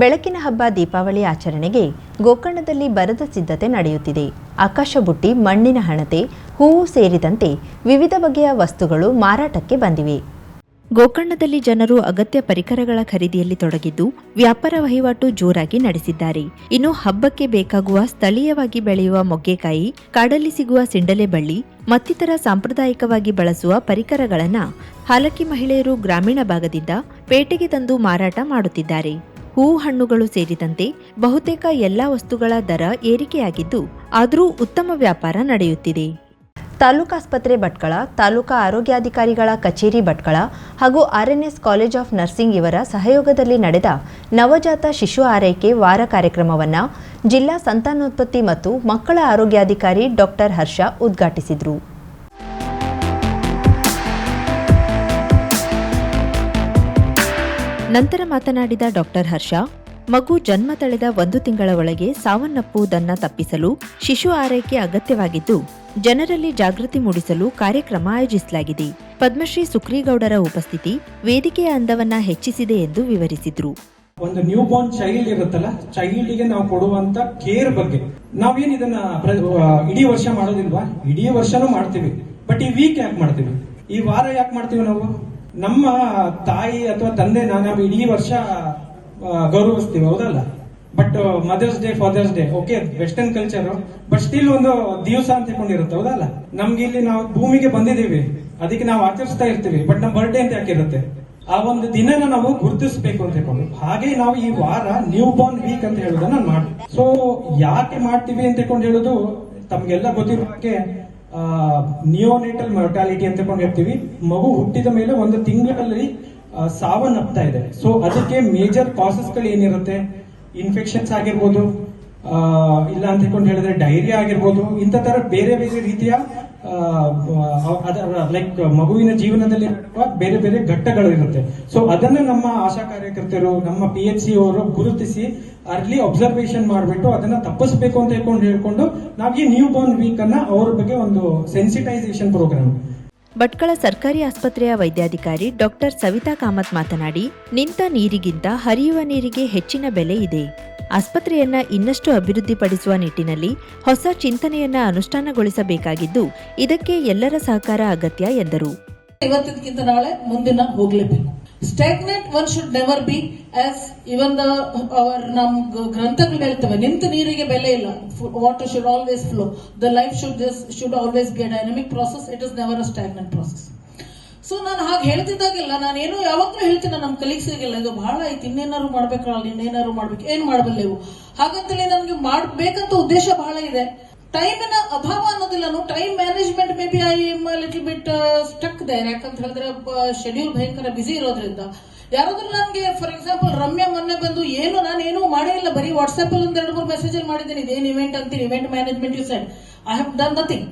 ಬೆಳಕಿನ ಹಬ್ಬ ದೀಪಾವಳಿ ಆಚರಣೆಗೆ ಗೋಕರ್ಣದಲ್ಲಿ ಬರದ ಸಿದ್ಧತೆ ನಡೆಯುತ್ತಿದೆ. ಆಕಾಶ ಬುಟ್ಟಿ ಮಣ್ಣಿನ ಹಣತೆ, ಹೂವು ಸೇರಿದಂತೆ ವಿವಿಧ ಬಗೆಯ ವಸ್ತುಗಳು ಮಾರಾಟಕ್ಕೆ ಬಂದಿವೆ. ಗೋಕರ್ಣದಲ್ಲಿ ಜನರು ಅಗತ್ಯ ಪರಿಕರಗಳ ಖರೀದಿಯಲ್ಲಿ ತೊಡಗಿದ್ದು ವ್ಯಾಪಾರ ವಹಿವಾಟು ಜೋರಾಗಿ ನಡೆಸಿದ್ದಾರೆ. ಇನ್ನು ಹಬ್ಬಕ್ಕೆ ಬೇಕಾಗುವ ಸ್ಥಳೀಯವಾಗಿ ಬೆಳೆಯುವ ಮೊಗ್ಗೆಕಾಯಿ, ಕಾಡಲ್ಲಿ ಸಿಗುವ ಸಿಂಡಲೆ ಬಳ್ಳಿ, ಮತ್ತಿತರ ಸಾಂಪ್ರದಾಯಿಕವಾಗಿ ಬಳಸುವ ಪರಿಕರಗಳನ್ನು ಹಾಲಕ್ಕಿ ಮಹಿಳೆಯರು ಗ್ರಾಮೀಣ ಭಾಗದಿಂದ ಪೇಟೆಗೆ ತಂದು ಮಾರಾಟ ಮಾಡುತ್ತಿದ್ದಾರೆ. ಹೂ ಹಣ್ಣುಗಳು ಸೇರಿದಂತೆ ಬಹುತೇಕ ಎಲ್ಲ ವಸ್ತುಗಳ ದರ ಏರಿಕೆಯಾಗಿದ್ದು, ಆದರೂ ಉತ್ತಮ ವ್ಯಾಪಾರ ನಡೆಯುತ್ತಿದೆ. ತಾಲೂಕಾಸ್ಪತ್ರೆ ಭಟ್ಕಳ, ತಾಲೂಕಾ ಆರೋಗ್ಯಾಧಿಕಾರಿಗಳ ಕಚೇರಿ ಭಟ್ಕಳ ಹಾಗೂ ಆರ್ಎನ್ಎಸ್ ಕಾಲೇಜ್ ಆಫ್ ನರ್ಸಿಂಗ್ ಇವರ ಸಹಯೋಗದಲ್ಲಿ ನಡೆದ ನವಜಾತ ಶಿಶು ಆರೈಕೆ ವಾರ ಕಾರ್ಯಕ್ರಮವನ್ನು ಜಿಲ್ಲಾ ಸಂತಾನೋತ್ಪತ್ತಿ ಮತ್ತು ಮಕ್ಕಳ ಆರೋಗ್ಯಾಧಿಕಾರಿ ಡಾಕ್ಟರ್ ಹರ್ಷ ಉದ್ಘಾಟಿಸಿದರು. ನಂತರ ಮಾತನಾಡಿದ ಡಾಕ್ಟರ್ ಹರ್ಷ, ಮಗು ಜನ್ಮ ತಳೆದ ಒಂದು ತಿಂಗಳ ಒಳಗೆ ಸಾವನ್ನಪ್ಪುವುದನ್ನು ತಪ್ಪಿಸಲು ಶಿಶು ಆರೈಕೆ ಅಗತ್ಯವಾಗಿದ್ದು, ಜನರಲ್ಲಿ ಜಾಗೃತಿ ಮೂಡಿಸಲು ಕಾರ್ಯಕ್ರಮ ಆಯೋಜಿಸಲಾಗಿದೆ. ಪದ್ಮಶ್ರೀ ಸುಕ್ರೀಗೌಡರ ಉಪಸ್ಥಿತಿ ವೇದಿಕೆಯ ಅಂದವನ್ನ ಹೆಚ್ಚಿಸಿದೆ ಎಂದು ವಿವರಿಸಿದ್ರು. ಒಂದು ನ್ಯೂ ಬಾರ್ನ್ ಚೈಲ್ಡ್ ಇರುತ್ತಲ್ಲ ಚೈಲ್ಡ್ಗೆ ನಾವು ಕೊಡುವಂತ ಕೇರ್ ಬಗ್ಗೆ. ನಾವೇನ್ ಇದನ್ನ ಇಡೀ ವರ್ಷ ಮಾಡೋದಿಲ್ವಾ? ಇಡೀ ವರ್ಷನೂ ಮಾಡ್ತೀವಿ. ಬಟ್ ಈ ವೀಕ್ ಯಾಕೆ ಮಾಡ್ತೀವಿ? ಈ ವಾರ ಯಾಕೆ ಮಾಡ್ತೀವಿ ನಾವು? ನಮ್ಮ ತಾಯಿ ಅಥವಾ ತಂದೆ ನಾವು ಇಡೀ ವರ್ಷ ಗೌರವಿಸ್ತೀವಿ, ಹೌದಲ್ಲ? But Mother's Day Father's Day okay western culture but still ಒಂದು ದಿವಸ ಅಂತ ಕೊಂಡಿರುತ್ತೆ ಹೌದಲ್ಲ? ನಮ್ಗೆ ಇಲ್ಲಿ ನಾವು ಭೂಮಿಗೆ ಬಂದಿದ್ದೀವಿ, ಅದಕ್ಕೆ ನಾವು ಆಚರಿಸ್ತಾ ಇರ್ತೀವಿ ಬಟ್ ನಮ್ಮ ಬರ್ಡೇ ಅಂತ ಯಾಕಿರುತ್ತೆ ಆ ಒಂದು ದಿನನ ನಾವು ಗುರುತಿಸಬೇಕು ಅಂತ ಹೇಳ್ಕೊಂಡು ಹಾಗೆ ನಾವು ಈ ವಾರ ನ್ಯೂ ಬಾರ್ನ್ ವೀಕ್ ಅಂತ ಹೇಳೋದನ್ನ ಮಾಡಿ ಸೊ ಯಾಕೆ ಮಾಡ್ತೀವಿ ಅಂತ ಹೇಳೋದು, ತಮ್ಗೆಲ್ಲ ಗೊತ್ತಿರೋ ಹಾಗೆ ನಿಯೋನೇಟಲ್ ಮೊರ್ಟಾಲಿಟಿ ಅಂತ ಹೇಳ್ತೀವಿ. ಮಗು ಹುಟ್ಟಿದ ಮೇಲೆ ಒಂದು ತಿಂಗಳಲ್ಲಿ ಸಾವನ್ನಪ್ತಾ ಇದೆ. ಸೊ ಅದಕ್ಕೆ ಮೇಜರ್ ಕಾಸಸ್ಗಳು ಏನಿರುತ್ತೆ? ಇನ್ಫೆಕ್ಷನ್ಸ್ ಆಗಿರ್ಬೋದು ಇಲ್ಲ ಅಂತ ಹೇಳಿದ್ರೆ ಡೈರಿಯಾ ಆಗಿರ್ಬೋದು ಇಂಥ ತರ ಬೇರೆ ಬೇರೆ ರೀತಿಯ ಅದರ ಲೈಕ್ ಮಗುವಿನ ಜೀವನದಲ್ಲಿ ಬೇರೆ ಬೇರೆ ಘಟ್ಟಗಳು ಇರುತ್ತೆ. ಸೊ ಅದನ್ನ ನಮ್ಮ ಆಶಾ ಕಾರ್ಯಕರ್ತರು, ನಮ್ಮ ಪಿ ಎಚ್ ಸಿ ಅವರು ಗುರುತಿಸಿ ಅರ್ಲಿ ಅಬ್ಸರ್ವೇಷನ್ ಮಾಡಿಬಿಟ್ಟು ಅದನ್ನ ತಪ್ಪಿಸ್ಬೇಕು ಅಂತ ಹೇಳ್ಕೊಂಡು ಹೇಳ್ಕೊಂಡು, ನಾವು ಈ ನ್ಯೂ ಬಾರ್ನ್ ವೀಕ್ ಅನ್ನ ಅವ್ರ ಬಗ್ಗೆ ಒಂದು ಸೆನ್ಸಿಟೈಸೇಷನ್ ಪ್ರೋಗ್ರಾಮ್ ಭಟ್ಕಳ ಸರ್ಕಾರಿ ಆಸ್ಪತ್ರೆಯ ವೈದ್ಯಾಧಿಕಾರಿ ಡಾಕ್ಟರ್ ಸವಿತಾ ಕಾಮತ್ ಮಾತನಾಡಿ, ನಿಂತ ನೀರಿಗಿಂತ ಹರಿಯುವ ನೀರಿಗೆ ಹೆಚ್ಚಿನ ಬೆಲೆ ಇದೆ. ಆಸ್ಪತ್ರೆಯನ್ನ ಇನ್ನಷ್ಟು ಅಭಿವೃದ್ಧಿಪಡಿಸುವ ನಿಟ್ಟಿನಲ್ಲಿ ಹೊಸ ಚಿಂತನೆಯನ್ನ ಅನುಷ್ಠಾನಗೊಳಿಸಬೇಕಾಗಿದ್ದು, ಇದಕ್ಕೆ ಎಲ್ಲರ ಸಹಕಾರ ಅಗತ್ಯ ಎಂದರು. ಇವತ್ತಿನಕ್ಕಿಂತ ನಾಳೆ ಮುಂದಿನ ಹೋಗ್ಲೇಬೇಕು. Stagnant one should never be as even our ನಮ್ ಗ್ರಂಥಗಳು ಹೇಳ್ತವೆ, ನಿಂತ ನೀರಿಗೆ ಬೆಲೆ ಇಲ್ಲ. Water should always flow the life should should always be dynamic process it is never a stagnant process so ನಾನು ಹಾಗೆ ಹೇಳ್ತಿದ್ದಾಗೆಲ್ಲ ನಾನೇನು ಯಾವಾಗಲೂ ಹೇಳ್ತೀನಿ ನಮ್ಮ ಕಲೀಗ್ಸಿಗೆಲ್ಲ ಇದು ಬಹಳ ಐತಿ ಇನ್ನೇನಾದ್ರು ಮಾಡ್ಬೇಕಲ್ಲ ಇನ್ನೇನಾದ್ರು ಮಾಡ್ಬೇಕು, ಏನ್ ಮಾಡಬಲ್ಲೆವು ಹಾಗಂತಲೇ ನನಗೆ ಮಾಡ್ಬೇಕಂತ ಉದ್ದೇಶ ಬಹಳ ಇದೆ. ಟೈಮಿನ ಅಭಾವ ಅನ್ನೋದಿಲ್ಲ time management maybe I am little bit stuck there ಯಾಕಂತ ಹೇಳಿದ್ರೆ ಶೆಡ್ಯೂಲ್ ಭಯಂಕರ ಬಿಸಿ ಇರೋದ್ರಿಂದ. ಯಾರಾದ್ರೂ ನನಗೆ ಫಾರ್ ಎಕ್ಸಾಂಪಲ್ ರಮ್ಯಾ ಮೊನ್ನೆ ಬಂದು, ಏನು, ನಾನು ಏನೂ ಮಾಡೇ ಇಲ್ಲ, ಬರೀ ವಾಟ್ಸ್ಆಪ್ ಅಲ್ಲಿ ಒಂದ್ ಎರಡು ಮೂರು ಮೆಸೇಜ್ ಅಲ್ಲಿ ಮಾಡಿದ್ದೀನಿ, ಇದೇನು ಇವೆಂಟ್ ಅಂತೀನಿ event management you side I have done nothing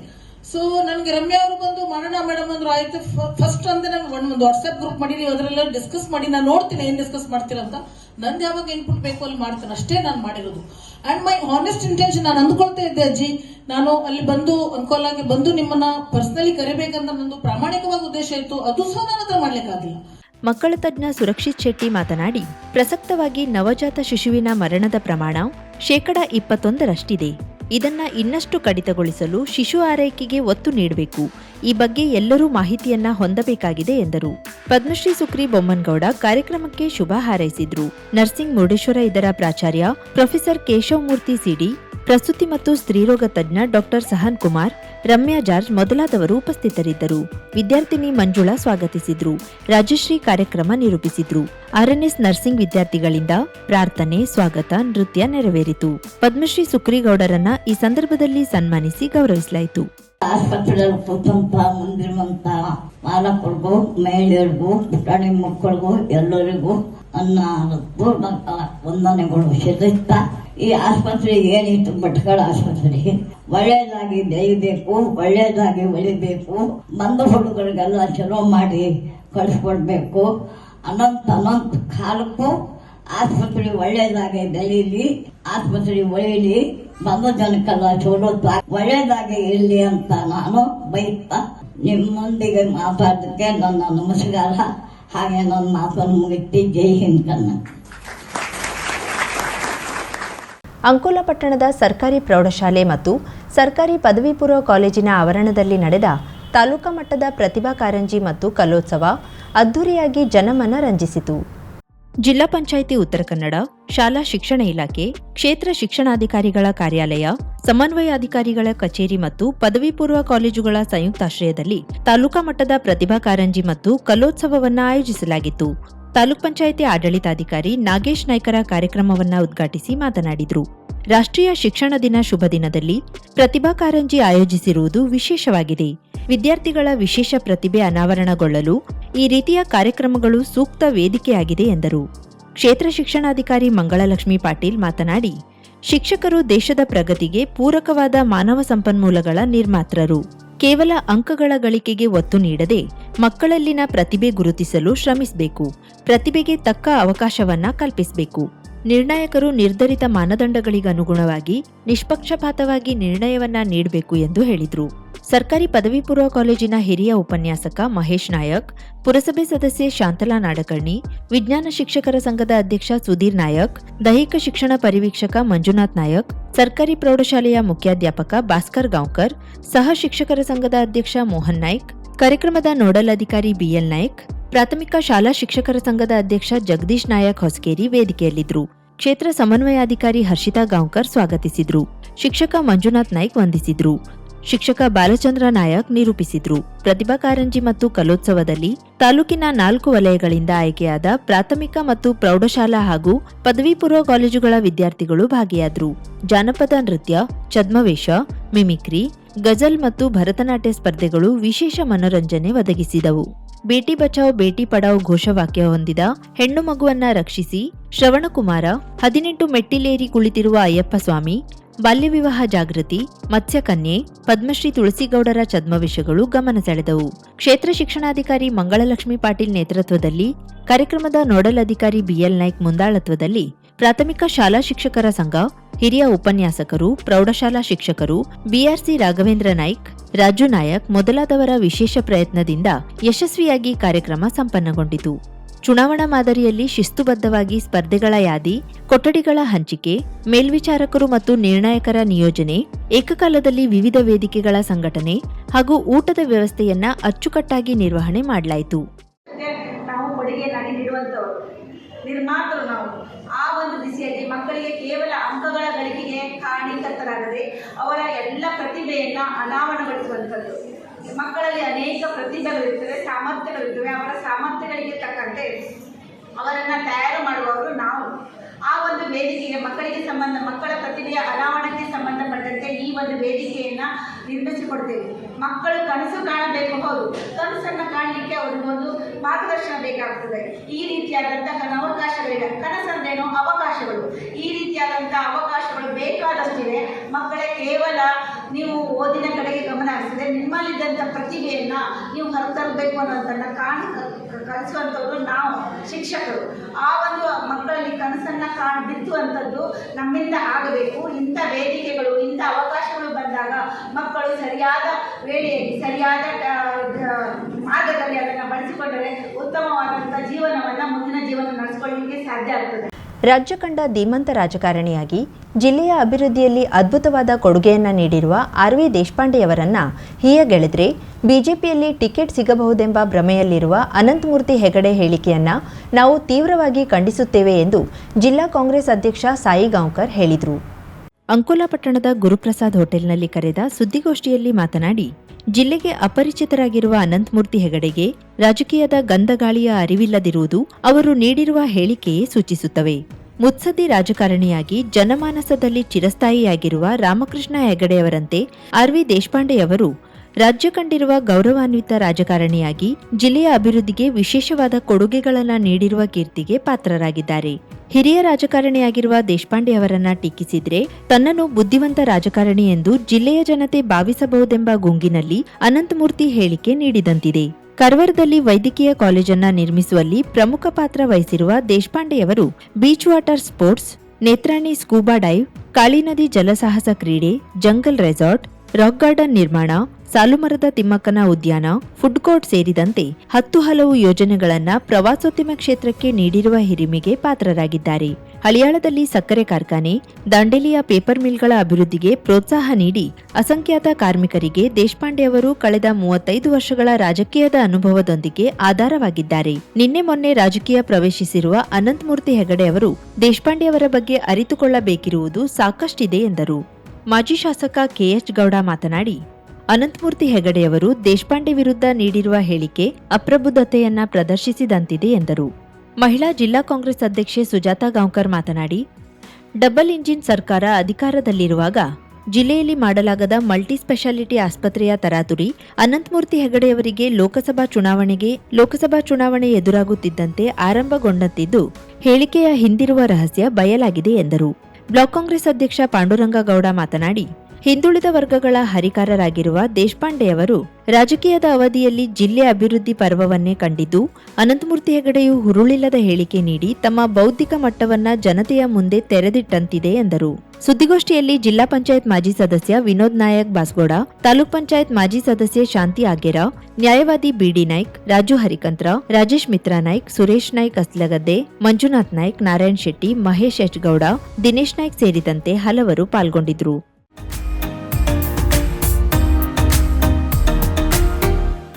so ನನಗೆ ರಮ್ಯಾ ಅವರು ಬಂದು ಮಾಡೋಣ ಮೇಡಮ್ ಅಂದ್ರು ಆಯ್ತು ಫಸ್ಟ್ ಅಂದ್ರೆ ನಾನು ಒಂದು ವಾಟ್ಸ್ಆಪ್ ಗ್ರೂಪ್ ಮಾಡೀನಿ ಅದರಲ್ಲಿ ಡಿಸ್ಕಸ್ ಮಾಡಿ, ನಾನು ನೋಡ್ತೀನಿ ಏನ್ ಡಿಸ್ಕಸ್ ಮಾಡ್ತೀರಂತ ನಂದು ಯಾವಾಗ ಇನ್ಪುಟ್ ಬೇಕು ಅಲ್ಲಿ ಮಾಡ್ತೇನೆ, ಅಷ್ಟೇ ನಾನು ಮಾಡಿರೋದು. ಅಂಡ್ ಮೈ ಹಾನೆಸ್ಟ್ ಇಂಟೆನ್ಷನ್ ನಾನು ಅಂದ್ಕೊಳ್ತಾ ಇದ್ದೆ ಅಜ್ಜಿ, ನಾನು ಅಲ್ಲಿ ಬಂದು ಅಂಕೋಲಾಗೆ ಬಂದು ನಿಮ್ಮನ್ನ ಪರ್ಸನಲಿ ಕರಿಬೇಕಂತ ನಂದು ಪ್ರಾಮಾಣಿಕವಾಗಿ ಉದ್ದೇಶ ಇತ್ತು, ಅದು ಸಹ ನಾನು ಹತ್ರ ಮಾಡ್ಲಿಕ್ಕಾಗಿಲ್ಲ ಮಕ್ಕಳ ತಜ್ಞ ಸುರಕ್ಷಿತ್ ಶೆಟ್ಟಿ ಮಾತನಾಡಿ, ಪ್ರಸಕ್ತವಾಗಿ ನವಜಾತ ಶಿಶುವಿನ ಮರಣದ ಪ್ರಮಾಣ ಶೇಕಡ ಇಪ್ಪತ್ತೊಂದರಷ್ಟಿದೆ. ಇದನ್ನ ಇನ್ನಷ್ಟು ಕಡಿತಗೊಳಿಸಲು ಶಿಶು ಆರೈಕೆಗೆ ಒತ್ತು ನೀಡಬೇಕು. ಈ ಬಗ್ಗೆ ಎಲ್ಲರೂ ಮಾಹಿತಿಯನ್ನ ಹೊಂದಬೇಕಾಗಿದೆ ಎಂದರು. ಪದ್ಮಶ್ರೀ ಸುಕ್ರಿ ಬೊಮ್ಮನಗೌಡ ಕಾರ್ಯಕ್ರಮಕ್ಕೆ ಶುಭ ಹಾರೈಸಿದ್ರು. ನರ್ಸಿಂಗ್ ಮುರುಡೇಶ್ವರ ಇದರ ಪ್ರಾಚಾರ್ಯ, ಪ್ರೊಫೆಸರ್ ಕೇಶವಮೂರ್ತಿ ಸಿಡಿ, ಪ್ರಸೂತಿ ಮತ್ತು ಸ್ತ್ರೀರೋಗ ತಜ್ಞ ಡಾಕ್ಟರ್ ಸಹನ್ ಕುಮಾರ್ ರಮ್ಯಾ ಜಾರ್ಜ್ ಮೊದಲಾದವರು ಉಪಸ್ಥಿತರಿದ್ದರು. ವಿದ್ಯಾರ್ಥಿನಿ ಮಂಜುಳಾ ಸ್ವಾಗತಿಸಿದ್ರು. ರಾಜಶ್ರೀ ಕಾರ್ಯಕ್ರಮ ನಿರೂಪಿಸಿದ್ರು. ಆರ್ಎನ್ಎಸ್ ನರ್ಸಿಂಗ್ ವಿದ್ಯಾರ್ಥಿಗಳಿಂದ ಪ್ರಾರ್ಥನೆ, ಸ್ವಾಗತ, ನೃತ್ಯ ನೆರವೇರಿತು. ಪದ್ಮಶ್ರೀ ಸುಕ್ರಿಗೌಡರನ್ನ ಈ ಸಂದರ್ಭದಲ್ಲಿ ಸನ್ಮಾನಿಸಿ ಗೌರವಿಸಲಾಯಿತು. ಆಸ್ಪತ್ರೆಯಲ್ಲಿ ಕೂತಂತ, ಮುಂದಿರುವಂತ ಪಾಲಕರಿಗೂ, ಮಹಿಳೆಯರಿಗೂ ಪುಟಾಣಿ ಮಕ್ಕಳಿಗೂ, ಎಲ್ಲರಿಗೂ ನನ್ನ ಪೂರ್ಣ ವಂದನೆಗಳು ಸಿಗುತ್ತಾ ಈ ಆಸ್ಪತ್ರೆ ಏನಿತ್ತು? ಭಟ್ಕಳ ಆಸ್ಪತ್ರೆ. ಒಳ್ಳೆಯದಾಗಿ ಬೆಳಿಬೇಕು ಒಳ್ಳೆಯದಾಗಿ ಬಂದ ಹುಡುಗರಿಗೆಲ್ಲ ಚಲೋ ಮಾಡಿ ಕಳಿಸ್ಕೊಡ್ಬೇಕು. ಅನಂತ ಅನಂತ ಕಾಲಕ್ಕೂ ಆಸ್ಪತ್ರೆ ಒಳ್ಳೆಯದಾಗಿ ಬೆಳೀಲಿ, ಆಸ್ಪತ್ರೆ ಉಳಿಲಿ ಬಂದ ಜನಕ್ಕೆಲ್ಲ ಚಲೋ ಒಳ್ಳೇದಾಗಿ ಇರಲಿ ಅಂತ ನಾನು ಬೈತಾ, ನಿಮ್ಮೊಂದಿಗೆ ಮಾತಾಡೋದಕ್ಕೆ ನನ್ನ ನಮಸ್ಕಾರ. ಹಾಗೆ ನನ್ನ ಮಾತನ್ನು ಮುಗಿಸಿ, ಜೈ ಹಿಂದ್ ಕನ್ನ ಅಂಕೋಲ ಪಟ್ಟಣದ ಸರ್ಕಾರಿ ಪ್ರೌಢಶಾಲೆ ಮತ್ತು ಸರ್ಕಾರಿ ಪದವಿ ಪೂರ್ವ ಕಾಲೇಜಿನ ಆವರಣದಲ್ಲಿ ನಡೆದ ತಾಲೂಕಾ ಮಟ್ಟದ ಪ್ರತಿಭಾ ಕಾರಂಜಿ ಮತ್ತು ಕಲೋತ್ಸವ ಅದ್ದೂರಿಯಾಗಿ ಜನಮನ ರಂಜಿಸಿತು. ಜಿಲ್ಲಾ ಪಂಚಾಯಿತಿ ಉತ್ತರ ಕನ್ನಡ, ಶಾಲಾ ಶಿಕ್ಷಣ ಇಲಾಖೆ, ಕ್ಷೇತ್ರ ಶಿಕ್ಷಣಾಧಿಕಾರಿಗಳ ಕಾರ್ಯಾಲಯ ಸಮನ್ವಯಾಧಿಕಾರಿಗಳ ಕಚೇರಿ ಮತ್ತು ಪದವಿ ಪೂರ್ವ ಕಾಲೇಜುಗಳ ಸಂಯುಕ್ತಾಶ್ರಯದಲ್ಲಿ ತಾಲೂಕಾ ಮಟ್ಟದ ಪ್ರತಿಭಾ ಕಾರಂಜಿ ಮತ್ತು ಕಲೋತ್ಸವವನ್ನು ಆಯೋಜಿಸಲಾಗಿತ್ತು. ತಾಲೂಕ್ ಪಂಚಾಯಿತಿ ಆಡಳಿತಾಧಿಕಾರಿ ನಾಗೇಶ್ ನಾಯ್ಕರ ಕಾರ್ಯಕ್ರಮವನ್ನು ಉದ್ಘಾಟಿಸಿ ಮಾತನಾಡಿದರು. ರಾಷ್ಟ್ರೀಯ ಶಿಕ್ಷಣ ದಿನ ಶುಭ ದಿನದಲ್ಲಿ ಪ್ರತಿಭಾ ಕಾರಂಜಿ ಆಯೋಜಿಸಿರುವುದು ವಿಶೇಷವಾಗಿದೆ. ವಿದ್ಯಾರ್ಥಿಗಳ ವಿಶೇಷ ಪ್ರತಿಭೆ ಅನಾವರಣಗೊಳ್ಳಲು ಈ ರೀತಿಯ ಕಾರ್ಯಕ್ರಮಗಳು ಸೂಕ್ತ ವೇದಿಕೆಯಾಗಿದೆ ಎಂದರು. ಕ್ಷೇತ್ರ ಶಿಕ್ಷಣಾಧಿಕಾರಿ ಮಂಗಳಲಕ್ಷ್ಮಿ ಪಾಟೀಲ್ ಮಾತನಾಡಿ, ಶಿಕ್ಷಕರು ದೇಶದ ಪ್ರಗತಿಗೆ ಪೂರಕವಾದ ಮಾನವ ಸಂಪನ್ಮೂಲಗಳ ನಿರ್ಮಾತ್ರರು ಕೇವಲ ಅಂಕಗಳ ಗಳಿಕೆಗೆ ಒತ್ತು ನೀಡದೆ ಮಕ್ಕಳಲ್ಲಿನ ಪ್ರತಿಭೆ ಗುರುತಿಸಲು ಶ್ರಮಿಸಬೇಕು. ಪ್ರತಿಭೆಗೆ ತಕ್ಕ ಅವಕಾಶವನ್ನ ಕಲ್ಪಿಸಬೇಕು. ನಿರ್ಣಾಯಕರು ನಿರ್ಧರಿತ ಮಾನದಂಡಗಳಿಗನುಗುಣವಾಗಿ ನಿಷ್ಪಕ್ಷಪಾತವಾಗಿ ನಿರ್ಣಯವನ್ನ ನೀಡಬೇಕು ಎಂದು ಹೇಳಿದರು. ಸರ್ಕಾರಿ ಪದವಿ ಪೂರ್ವ ಕಾಲೇಜಿನ ಹಿರಿಯ ಉಪನ್ಯಾಸಕ ಮಹೇಶ್ ನಾಯಕ್, ಪುರಸಭೆ ಸದಸ್ಯೆ ಶಾಂತಲಾ ನಾಡಕರ್ಣಿ, ವಿಜ್ಞಾನ ಶಿಕ್ಷಕರ ಸಂಘದ ಅಧ್ಯಕ್ಷ ಸುಧೀರ್ ನಾಯಕ್, ದೈಹಿಕ ಶಿಕ್ಷಣ ಪರಿವೀಕ್ಷಕ ಮಂಜುನಾಥ್ ನಾಯಕ್, ಸರ್ಕಾರಿ ಪ್ರೌಢಶಾಲೆಯ ಮುಖ್ಯಾಧ್ಯಾಪಕ ಭಾಸ್ಕರ್ ಗಾಂವ್ಕರ್, ಸಹ ಶಿಕ್ಷಕರ ಸಂಘದ ಅಧ್ಯಕ್ಷ ಮೋಹನ್ ನಾಯ್ಕ್, ಕಾರ್ಯಕ್ರಮದ ನೋಡಲ್ ಅಧಿಕಾರಿ ಬಿಎಲ್ ನಾಯ್ಕ್ ಪ್ರಾಥಮಿಕ ಶಾಲಾ ಶಿಕ್ಷಕರ ಸಂಘದ ಅಧ್ಯಕ್ಷ ಜಗದೀಶ್ ನಾಯಕ್ ಹೊಸಕೇರಿ ವೇದಿಕೆಯಲ್ಲಿದ್ದರು. ಕ್ಷೇತ್ರ ಸಮನ್ವಯಾಧಿಕಾರಿ ಹರ್ಷಿತಾ ಗಾಂವ್ಕರ್ ಸ್ವಾಗತಿಸಿದ್ರು. ಶಿಕ್ಷಕ ಮಂಜುನಾಥ್ ನಾಯ್ಕ್ ವಂದಿಸಿದ್ರು. ಶಿಕ್ಷಕ ಬಾಲಚಂದ್ರ ನಾಯಕ್ ನಿರೂಪಿಸಿದ್ರು. ಪ್ರತಿಭಾ ಕಾರಂಜಿ ಮತ್ತು ಕಲೋತ್ಸವದಲ್ಲಿ ತಾಲೂಕಿನ ನಾಲ್ಕು ವಲಯಗಳಿಂದ ಆಯ್ಕೆಯಾದ ಪ್ರಾಥಮಿಕ ಮತ್ತು ಪ್ರೌಢಶಾಲಾ ಹಾಗೂ ಪದವಿ ಪೂರ್ವ ಕಾಲೇಜುಗಳ ವಿದ್ಯಾರ್ಥಿಗಳು ಭಾಗಿಯಾದ್ರು. ಜಾನಪದ ನೃತ್ಯ, ಛದ್ಮವೇಷ, ಮಿಮಿಕ್ರಿ, ಗಜಲ್ ಮತ್ತು ಭರತನಾಟ್ಯ ಸ್ಪರ್ಧೆಗಳು ವಿಶೇಷ ಮನೋರಂಜನೆ ಒದಗಿಸಿದವು. ಬೇಟಿ ಬಚಾವ್, ಬೇಟಿ ಪಡಾವ್ ಘೋಷವಾಕ್ಯ ಹೊಂದಿದ ಹೆಣ್ಣು ಮಗುವನ್ನ ರಕ್ಷಿಸಿ ಶ್ರವಣಕುಮಾರ, ಹದಿನೆಂಟು ಮೆಟ್ಟಿಲೇರಿ ಕುಳಿತಿರುವ ಅಯ್ಯಪ್ಪ ಸ್ವಾಮಿ ಬಾಲ್ಯ ವಿವಾಹ ಜಾಗೃತಿ, ಮತ್ಸ್ಯಕನ್ಯೆ, ಪದ್ಮಶ್ರೀ ತುಳಸಿಗೌಡರ ಛದ್ಮವೇಷಗಳು ಗಮನ ಸೆಳೆದವು. ಕ್ಷೇತ್ರ ಶಿಕ್ಷಣಾಧಿಕಾರಿ ಮಂಗಳಲಕ್ಷ್ಮಿ ಪಾಟೀಲ್ ನೇತೃತ್ವದಲ್ಲಿ, ಕಾರ್ಯಕ್ರಮದ ನೋಡಲ್ ಅಧಿಕಾರಿ ಬಿಎಲ್ ನಾಯ್ಕ್ ಮುಂದಾಳತ್ವದಲ್ಲಿ ಪ್ರಾಥಮಿಕ ಶಾಲಾ ಶಿಕ್ಷಕರ ಸಂಘ ಹಿರಿಯ ಉಪನ್ಯಾಸಕರು, ಪ್ರೌಢಶಾಲಾ ಶಿಕ್ಷಕರು, ಬಿಆರ್ಸಿ ರಾಘವೇಂದ್ರ ನಾಯ್ಕ್, ರಾಜು ನಾಯಕ್ ಮೊದಲಾದವರ ವಿಶೇಷ ಪ್ರಯತ್ನದಿಂದ ಯಶಸ್ವಿಯಾಗಿ ಕಾರ್ಯಕ್ರಮ ಸಂಪನ್ನಗೊಂಡಿತು. ಚುನಾವಣಾ ಮಾದರಿಯಲ್ಲಿ ಶಿಸ್ತುಬದ್ಧವಾಗಿ ಸ್ಪರ್ಧೆಗಳ ಯಾದಿ, ಕೊಠಡಿಗಳ ಹಂಚಿಕೆ, ಮೇಲ್ವಿಚಾರಕರು ಮತ್ತು ನಿರ್ಣಾಯಕರ ನಿಯೋಜನೆ, ಏಕಕಾಲದಲ್ಲಿ ವಿವಿಧ ವೇದಿಕೆಗಳ ಸಂಘಟನೆ ಹಾಗೂ ಊಟದ ವ್ಯವಸ್ಥೆಯನ್ನ ಅಚ್ಚುಕಟ್ಟಾಗಿ ನಿರ್ವಹಣೆ ಮಾಡಲಾಯಿತು. ನಿರ್ಮಾತರು ನಾವು. ಆ ಒಂದು ದಿಸೆಯಲ್ಲಿ ಮಕ್ಕಳಿಗೆ ಕೇವಲ ಅಂಕಗಳ ಗಳಿಕೆಗೆ ಕಾರಣೀಕರ್ತರಾಗದೆ ಅವರ ಎಲ್ಲ ಪ್ರತಿಭೆಯನ್ನು ಅನಾವರಣಗೊಳಿಸುವಂಥದ್ದು. ಮಕ್ಕಳಲ್ಲಿ ಅನೇಕ ಪ್ರತಿಭೆಗಳಿರ್ತವೆ ಸಾಮರ್ಥ್ಯಗಳಿರ್ತವೆ ಅವರ ಸಾಮರ್ಥ್ಯಗಳಿಗೆ ತಕ್ಕಂತೆ ಅವರನ್ನು ತಯಾರು ಮಾಡುವವರು ನಾವು. ಆ ಒಂದು ವೇದಿಕೆಗೆ ಮಕ್ಕಳಿಗೆ ಸಂಬಂಧ, ಮಕ್ಕಳ ಪ್ರತಿಭೆಯ ಅನಾವರಣಕ್ಕೆ ಸಂಬಂಧಪಟ್ಟಂತೆ ಈ ಒಂದು ವೇದಿಕೆಯನ್ನು ನಿರ್ಮಿಸಿಕೊಡ್ತೇವೆ. ಮಕ್ಕಳು ಕನಸು ಕಾಣಬೇಕು, ಹೌದು. ಮಾರ್ಗದರ್ಶನ ಬೇಕಾಗ್ತದೆ. ಈ ರೀತಿಯಾದಂತಹ ಅವಕಾಶಗಳಿವೆ ಕನಸಂದೇನು ಅವಕಾಶಗಳು. ಈ ರೀತಿಯಾದಂತಹ ಅವಕಾಶಗಳು ಬೇಕಾದಷ್ಟಿದೆ. ಮಕ್ಕಳೇ, ಕೇವಲ ನೀವು ಓದಿನ ಕಡೆಗೆ ಗಮನ ಹರಿಸಿದ್ರೆ ನಿಮ್ಮಲ್ಲಿದ್ದಂಥ ಪ್ರತಿಭೆಯನ್ನ ನೀವು ಹೊರತರಬೇಕು ಅನ್ನೋದನ್ನ ಕಾಣಿ ಕಲಿಸುವಂಥವ್ರು ನಾವು, ಶಿಕ್ಷಕರು. ಆ ಒಂದು ಮಕ್ಕಳಲ್ಲಿ ಕನಸನ್ನ ಕಾಣ್, ಬಿತ್ತುವಂಥದ್ದು ನಮ್ಮಿಂದ ಆಗಬೇಕು. ಇಂಥ ವೇದಿಕೆಗಳು, ಇಂಥ ಅವಕಾಶಗಳು ಬಂದಾಗ ಮಕ್ಕಳು ಸರಿಯಾದ ವೇಳೆಯಲ್ಲಿ, ಸರಿಯಾದ ಆ, ಆ, ಮಾರ್ಗದಲ್ಲಿ ಅದನ್ನು ಬಳಸಿಕೊಂಡರೆ ಉತ್ತಮವಾದಂಥ ಜೀವನವನ್ನ ಮುಂದಿನ ಜೀವನ ನಡೆಸ್ಕೊಳ್ಳಲಿಕ್ಕೆ ಸಾಧ್ಯ ಆಗ್ತದೆ. ರಾಜ್ಯ ಕಂಡ ಧೀಮಂತ ರಾಜಕಾರಣಿಯಾಗಿ ಜಿಲ್ಲೆಯ ಅಭಿವೃದ್ಧಿಯಲ್ಲಿ ಅದ್ಭುತವಾದ ಕೊಡುಗೆಯನ್ನ ನೀಡಿರುವ ಆರ್ ವಿ ದೇಶಪಾಂಡೆಯವರನ್ನ ಹೀಯಗೆಳೆದ್ರೆ ಬಿಜೆಪಿಯಲ್ಲಿ ಟಿಕೆಟ್ ಸಿಗಬಹುದೆಂಬ ಭ್ರಮೆಯಲ್ಲಿರುವ ಅನಂತಮೂರ್ತಿ ಹೆಗಡೆ ಹೇಳಿಕೆಯನ್ನ ನಾವು ತೀವ್ರವಾಗಿ ಖಂಡಿಸುತ್ತೇವೆ ಎಂದು ಜಿಲ್ಲಾ ಕಾಂಗ್ರೆಸ್ ಅಧ್ಯಕ್ಷ ಸಾಯಿ ಗಾಂವ್ಕರ್ ಹೇಳಿದರು. ಅಂಕೋಲಾ ಪಟ್ಟಣದ ಗುರುಪ್ರಸಾದ್ ಹೋಟೆಲ್ನಲ್ಲಿ ಕರೆದ ಸುದ್ದಿಗೋಷ್ಠಿಯಲ್ಲಿ ಮಾತನಾಡಿ ಜಿಲ್ಲೆಗೆ ಅಪರಿಚಿತರಾಗಿರುವ ಅನಂತಮೂರ್ತಿ ಹೆಗಡೆಗೆ ರಾಜಕೀಯದ ಗಂಧಗಾಳಿಯ ಅರಿವಿಲ್ಲದಿರುವುದು ಅವರು ನೀಡಿರುವ ಹೇಳಿಕೆಯೇ ಸೂಚಿಸುತ್ತವೆ. ಮುತ್ಸದ್ದಿ ರಾಜಕಾರಣಿಯಾಗಿ ಜನಮಾನಸದಲ್ಲಿ ಚಿರಸ್ಥಾಯಿಯಾಗಿರುವ ರಾಮಕೃಷ್ಣ ಹೆಗಡೆಯವರಂತೆ ಆರ್ ವಿ ದೇಶಪಾಂಡೆಯವರು ರಾಜ್ಯ ಕಂಡಿರುವ ಗೌರವಾನ್ವಿತ ರಾಜಕಾರಣಿಯಾಗಿ ಜಿಲ್ಲೆಯ ಅಭಿವೃದ್ಧಿಗೆ ವಿಶೇಷವಾದ ಕೊಡುಗೆಗಳನ್ನು ನೀಡಿರುವ ಕೀರ್ತಿಗೆ ಪಾತ್ರರಾಗಿದ್ದಾರೆ. ಹಿರಿಯ ರಾಜಕಾರಣಿಯಾಗಿರುವ ದೇಶಪಾಂಡೆ ಅವರನ್ನ ಟೀಕಿಸಿದ್ರೆ ತನ್ನನ್ನು ಬುದ್ಧಿವಂತ ರಾಜಕಾರಣಿ ಎಂದು ಜಿಲ್ಲೆಯ ಜನತೆ ಭಾವಿಸಬಹುದೆಂಬ ಗುಂಗಿನಲ್ಲಿ ಅನಂತಮೂರ್ತಿ ಹೇಳಿಕೆ ನೀಡಿದಂತಿದೆ. ಕರ್ವರದಲ್ಲಿ ವೈದ್ಯಕೀಯ ಕಾಲೇಜನ್ನ ನಿರ್ಮಿಸುವಲ್ಲಿ ಪ್ರಮುಖ ಪಾತ್ರ ವಹಿಸಿರುವ ದೇಶಪಾಂಡೆಯವರು beach water sports, Netrani scuba dive, Kali ನದಿ ಜಲಸಾಹಸ ಕ್ರೀಡೆ, ಜಂಗಲ್ ರೆಸಾರ್ಟ್ ರಾಕ್ ಗಾರ್ಡನ್ ನಿರ್ಮಾಣ, ಸಾಲುಮರದ ತಿಮ್ಮಕ್ಕನ ಉದ್ಯಾನ, ಫುಡ್ ಕೋರ್ಟ್ ಸೇರಿದಂತೆ ಹತ್ತು ಹಲವು ಯೋಜನೆಗಳನ್ನ ಪ್ರವಾಸೋದ್ಯಮ ಕ್ಷೇತ್ರಕ್ಕೆ ನೀಡಿರುವ ಹಿರಿಮೆಗೆ ಪಾತ್ರರಾಗಿದ್ದಾರೆ. ಹಳಿಯಾಳದಲ್ಲಿ ಸಕ್ಕರೆ ಕಾರ್ಖಾನೆ, ದಾಂಡೇಲಿಯ ಪೇಪರ್ ಮಿಲ್ಗಳ ಅಭಿವೃದ್ಧಿಗೆ ಪ್ರೋತ್ಸಾಹ ನೀಡಿ ಅಸಂಖ್ಯಾತ ಕಾರ್ಮಿಕರಿಗೆ ದೇಶಪಾಂಡೆ ಅವರು ಕಳೆದ ಮೂವತ್ತೈದು ವರ್ಷಗಳ ರಾಜಕೀಯದ ಅನುಭವದೊಂದಿಗೆ ಆಧಾರವಾಗಿದ್ದಾರೆ. ನಿನ್ನೆ ಮೊನ್ನೆ ರಾಜಕೀಯ ಪ್ರವೇಶಿಸಿರುವ ಅನಂತಮೂರ್ತಿ ಹೆಗಡೆ ಅವರು ದೇಶಪಾಂಡೆ ಅವರ ಬಗ್ಗೆ ಅರಿತುಕೊಳ್ಳಬೇಕಿರುವುದು ಸಾಕಷ್ಟಿದೆ ಎಂದರು. ಮಾಜಿ ಶಾಸಕ ಕೆಎಚ್ ಗೌಡ ಮಾತನಾಡಿ, ಅನಂತಮೂರ್ತಿ ಹೆಗಡೆಯವರು ದೇಶಪಾಂಡೆ ವಿರುದ್ಧ ನೀಡಿರುವ ಹೇಳಿಕೆ ಅಪ್ರಬುದ್ಧತೆಯನ್ನ ಪ್ರದರ್ಶಿಸಿದಂತಿದೆ ಎಂದರು. ಮಹಿಳಾ ಜಿಲ್ಲಾ ಕಾಂಗ್ರೆಸ್ ಅಧ್ಯಕ್ಷೆ ಸುಜಾತಾ ಗಾಂವ್ಕರ್ ಮಾತನಾಡಿ, ಡಬಲ್ ಇಂಜಿನ್ ಸರ್ಕಾರ ಅಧಿಕಾರದಲ್ಲಿರುವಾಗ ಜಿಲ್ಲೆಯಲ್ಲಿ ಮಾಡಲಾಗದ ಮಲ್ಟಿ ಸ್ಪೆಷಾಲಿಟಿ ಆಸ್ಪತ್ರೆಯ ತರಾತುರಿ ಅನಂತಮೂರ್ತಿ ಹೆಗಡೆಯವರಿಗೆ ಲೋಕಸಭಾ ಚುನಾವಣೆಗೆ, ಲೋಕಸಭಾ ಚುನಾವಣೆ ಎದುರಾಗುತ್ತಿದ್ದಂತೆ ಆರಂಭಗೊಂಡಂತಿದ್ದು ಹೇಳಿಕೆಯ ಹಿಂದಿರುವ ರಹಸ್ಯ ಬಯಲಾಗಿದೆ ಎಂದರು. ಬ್ಲಾಕ್ ಕಾಂಗ್ರೆಸ್ ಅಧ್ಯಕ್ಷ ಪಾಂಡುರಂಗಗೌಡ ಮಾತನಾಡಿ ಹಿಂದುಳಿದ ವರ್ಗಗಳ ಹರಿಕಾರರಾಗಿರುವ ದೇಶಪಾಂಡೆಯವರು ರಾಜಕೀಯದ ಅವಧಿಯಲ್ಲಿ ಜಿಲ್ಲೆ ಅಭಿವೃದ್ಧಿ ಪರ್ವವನ್ನೇ ಕಂಡಿದ್ದು, ಅನಂತಮೂರ್ತಿ ಹೆಗಡೆಯು ಹುರುಳಿಲ್ಲದ ಹೇಳಿಕೆ ನೀಡಿ ತಮ್ಮ ಬೌದ್ಧಿಕ ಮಟ್ಟವನ್ನ ಜನತೆಯ ಮುಂದೆ ತೆರೆದಿಟ್ಟಂತಿದೆ ಎಂದರು. ಸುದ್ದಿಗೋಷ್ಠಿಯಲ್ಲಿ ಜಿಲ್ಲಾ ಪಂಚಾಯತ್ ಮಾಜಿ ಸದಸ್ಯ ವಿನೋದ್ ನಾಯಕ್ ಬಾಸ್ಗೋಡ, ತಾಲೂಕ್ ಪಂಚಾಯತ್ ಮಾಜಿ ಸದಸ್ಯ ಶಾಂತಿ ಆಗೇರ ನ್ಯಾಯವಾದಿ B D Naik, Raju Harikantra, Rajesh Mitra Naik, Suresh Naik Aslagadde, Manjunath Naik, Narayan Shetty, Mahesh H Gowda, Dinesh Naik ಸೇರಿದಂತೆ ಹಲವರು ಪಾಲ್ಗೊಂಡಿದ್ರು.